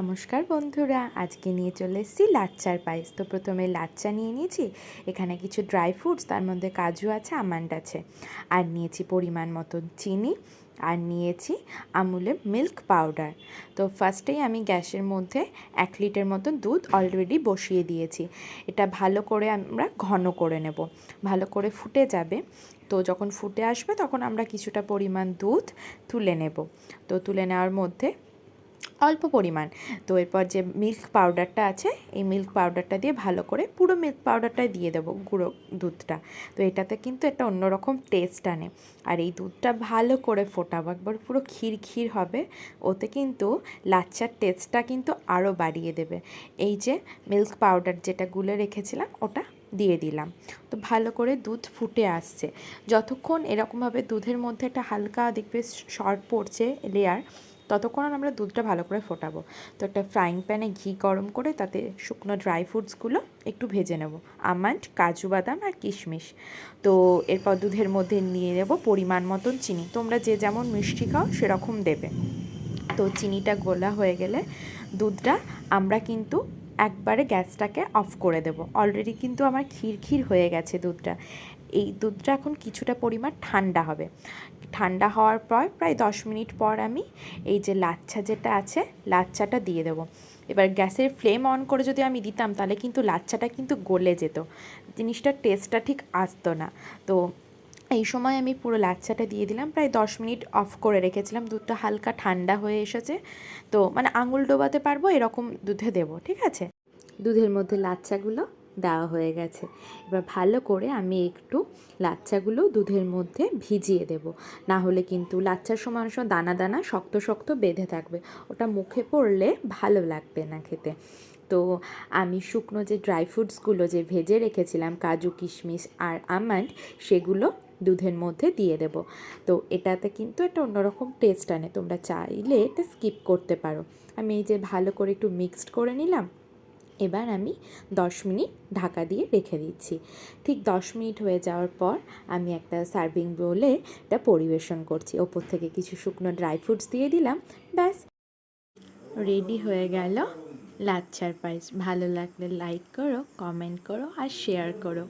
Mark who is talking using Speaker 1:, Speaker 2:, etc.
Speaker 1: নমস্কার বন্ধুরা, আজকে নিয়ে চলে এসেছি লাচ্চার পায়েস। তো প্রথমে লাচ্চা নিয়ে নিয়েছি, এখানে কিছু ড্রাই ফ্রুটস তার মধ্যে কাজু আছে, আমান্ড আছে। আর নিয়েছি পরিমাণ মতো চিনি, আর নিয়েছি আমুলের মিল্ক পাউডার তো ফার্স্টেই আমি গ্যাসের মধ্যে এক লিটার মতন দুধ অলরেডি বসিয়ে দিয়েছি। এটা ভালো করে আমরা ঘন করে নেব। ভালো করে ফুটে যাবে। তো যখন ফুটে আসবে, তখন আমরা কিছুটা পরিমাণ দুধ তুলে নেব। তো তুলে নেওয়ার মধ্যে অল্প পরিমাণ। তো এরপর যে মিল্ক পাউডারটা আছে, এই মিল্ক পাউডারটা দিয়ে ভালো করে পুরো মিল্ক পাউডারটাই দিয়ে দেবো গুঁড়ো দুধটা। তো এটাতে কিন্তু একটা অন্যরকম টেস্ট আনে। আর এই দুধটা ভালো করে ফোটাবো, একবার পুরো ক্ষীর ক্ষীর হবে, ওতে কিন্তু লাচ্চার টেস্টটা কিন্তু আরও বাড়িয়ে দেবে। এই যে মিল্ক পাউডার যেটা গুলে রেখেছিলাম, ওটা দিয়ে দিলাম। তো ভালো করে দুধ ফুটে আসছে। যতক্ষণ এরকমভাবে দুধের মধ্যে একটা হালকা দেখবে শর্ট পড়ছে লেয়ার ততক্ষণ আমরা দুধটা ভালো করে ফোটাবো। তো একটা ফ্রাইং প্যানে ঘি গরম করে তাতে শুকনো ড্রাই ফ্রুটসগুলো একটু ভেজে নেব। আমন্ড, কাজু বাদাম আর কিশমিশ। তো এরপর দুধের মধ্যে নিয়ে নেব পরিমাণ মতন চিনি। তোমরা যে যেমন মিষ্টি খাও সেরকম দেবে। তো চিনিটা গোলা হয়ে গেলে দুধটা আমরা কিন্তু একবারে গ্যাসটাকে অফ করে দেব। অলরেডি কিন্তু আমার ক্ষীর হয়ে গেছে দুধটা। এই দুধটা এখন কিছুটা পরিমাণ ঠান্ডা হবে। ঠান্ডা হওয়ার পর প্রায় দশ মিনিট পর আমি এই যে লাচ্ছা যেটা আছে, লাচ্ছাটা দিয়ে দেবো। এবার গ্যাসের ফ্লেম অন করে যদি আমি দিতাম, তাহলে কিন্তু লাচ্ছাটা কিন্তু গলে যেত। জিনিসটার টেস্টটা ঠিক আসতো না। তো এই সময় আমি পুরো লাচ্চাটা দিয়ে দিলাম। প্রায় দশ মিনিট অফ করে রেখেছিলাম। দুধটা হালকা ঠান্ডা হয়ে এসেছে। তো মানে আঙুল ডোবাতে পারব, এরকম দুধে দেবো, ঠিক আছে? দুধের মধ্যে লাচ্চাগুলো দেওয়া হয়ে গেছে। এবার ভালো করে আমি একটু লাচ্চাগুলো দুধের মধ্যে ভিজিয়ে দেব। না হলে কিন্তু লাচ্চার সময় সময় দানা দানা শক্ত শক্ত বেঁধে থাকবে। ওটা মুখে পড়লে ভালো লাগবে না খেতে। তো আমি শুকনো যে ড্রাই ফ্রুটসগুলো যে ভেজে রেখেছিলাম, কাজু, কিশমিশ আর আমন্ড, সেগুলো দুধের মধ্যে দিয়ে দেব। তো এটাতে কিন্তু একটা অন্যরকম টেস্ট আনে। তোমরা চাইলে এটা স্কিপ করতে পারো। আমি এই যে ভালো করে একটু মিক্সড করে নিলাম। এবার আমি দশ মিনিট ঢাকা দিয়ে রেখে দিচ্ছি। ঠিক দশ মিনিট হয়ে যাওয়ার পর আমি একটা সার্ভিং বোলে এটা পরিবেশন করছি। ওপর থেকে কিছু শুকনো ড্রাই ফ্রুটস দিয়ে দিলাম। ব্যাস। রেডি হয়ে গেল লাচ্ছার পায়েস। ভালো লাগলে লাইক করো কমেন্ট করো আর শেয়ার করো।